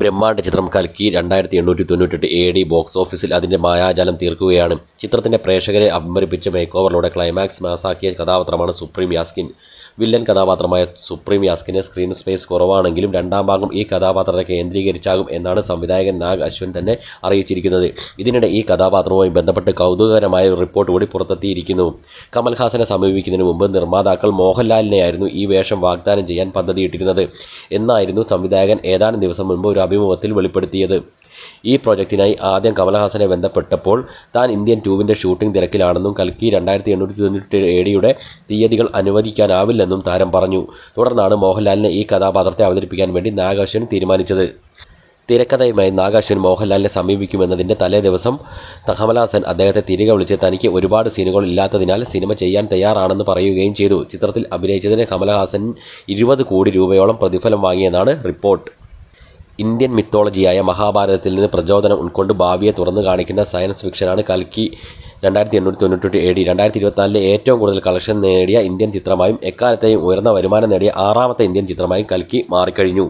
ബ്രഹ്മാണ്ഡ ചിത്രം കൽക്കി രണ്ടായിരത്തി എണ്ണൂറ്റി തൊണ്ണൂറ്റെട്ട് എ ഡി ബോക്സ് ഓഫീസിൽ അതിന്റെ മായാജാലം തീർക്കുകയാണ്. ചിത്രത്തിന്റെ പ്രേക്ഷകരെ അമ്പരിപ്പിച്ച മേക്ക് ഓവറിലൂടെ ക്ലൈമാക്സ് മാസാക്കിയ കഥാപാത്രമാണ് സുപ്രീം യാസ്കിൻ. വില്ലൻ കഥാപാത്രമായ സുപ്രീം യാസ്കിന് സ്ക്രീൻ സ്പേസ് കുറവാണെങ്കിലും രണ്ടാം ഭാഗം ഈ കഥാപാത്രത്തെ കേന്ദ്രീകരിച്ചാകും എന്നാണ് സംവിധായകൻ നാഗ് അശ്വൻ തന്നെ അറിയിച്ചിരിക്കുന്നത്. ഇതിനിടെ ഈ കഥാപാത്രവുമായി ബന്ധപ്പെട്ട് കൗതുകകരമായ റിപ്പോർട്ട് കൂടി പുറത്തെത്തിയിരിക്കുന്നു. കമൽഹാസനെ സമീപിക്കുന്നതിന് മുമ്പ് നിർമ്മാതാക്കൾ മോഹൻലാലിനെയായിരുന്നു ഈ വേഷം വാഗ്ദാനം ചെയ്യാൻ പദ്ധതിയിട്ടിരുന്നത്. എന്നായിരുന്നു സംവിധായകൻ ഏതാനും ദിവസം മുൻപ് ഒരു അഭിമുഖത്തിൽ വെളിപ്പെടുത്തിയത്. ഈ പ്രോജക്റ്റിനായി ആദ്യം കമൽഹാസനെ ബന്ധപ്പെട്ടപ്പോൾ താൻ ഇന്ത്യൻ ടൂവിന്റെ ഷൂട്ടിംഗ് തിരക്കിലാണെന്നും കൽക്കി രണ്ടായിരത്തി എണ്ണൂറ്റി തൊണ്ണൂറ്റി ഏടിയുടെ തീയതികൾ അനുവദിക്കാനാവില്ലെന്നും താരം പറഞ്ഞു. തുടർന്നാണ് മോഹൻലാലിനെ ഈ കഥാപാത്രത്തെ അവതരിപ്പിക്കാൻ വേണ്ടി നാഗാശ്വൻ തീരുമാനിച്ചത്. തിരക്കഥയുമായി നാഗാശ്വൻ മോഹൻലാലിനെ സമീപിക്കുമെന്നതിന്റെ തലേ ദിവസം തഹമലാസൻ അദ്ദേഹത്തെ തിരികെ വിളിച്ച് തനിക്ക് ഒരുപാട് സീനുകൾ ഇല്ലാത്തതിനാൽ സിനിമ ചെയ്യാൻ തയ്യാറാണെന്ന് പറയുകയും ചെയ്തു. ചിത്രത്തിൽ അഭിനയിച്ചതിന് കമലഹാസൻ ഇരുപത് കോടി രൂപയോളം പ്രതിഫലം വാങ്ങിയെന്നാണ് റിപ്പോർട്ട്. ഇന്ത്യൻ മിത്തോളജിയായ മഹാഭാരതത്തിൽ നിന്ന് പ്രചോദനം ഉൾക്കൊണ്ട് ഭാവിയെ തുറന്നു കാണിക്കുന്ന സയൻസ് ഫിക്ഷനാണ് കൽക്കി രണ്ടായിരത്തി എണ്ണൂറ്റി തൊണ്ണൂറ്റെട്ട് എ ഡി രണ്ടായിരത്തി ഇരുപത്തിനാലിലെ ഏറ്റവും കൂടുതൽ കളക്ഷൻ നേടിയ ഇന്ത്യൻ ചിത്രമായും എക്കാലത്തെയും ഉയർന്ന വരുമാനം നേടിയ ആറാമത്തെ ഇന്ത്യൻ ചിത്രമായും കൽക്കി മാറിക്കഴിഞ്ഞു.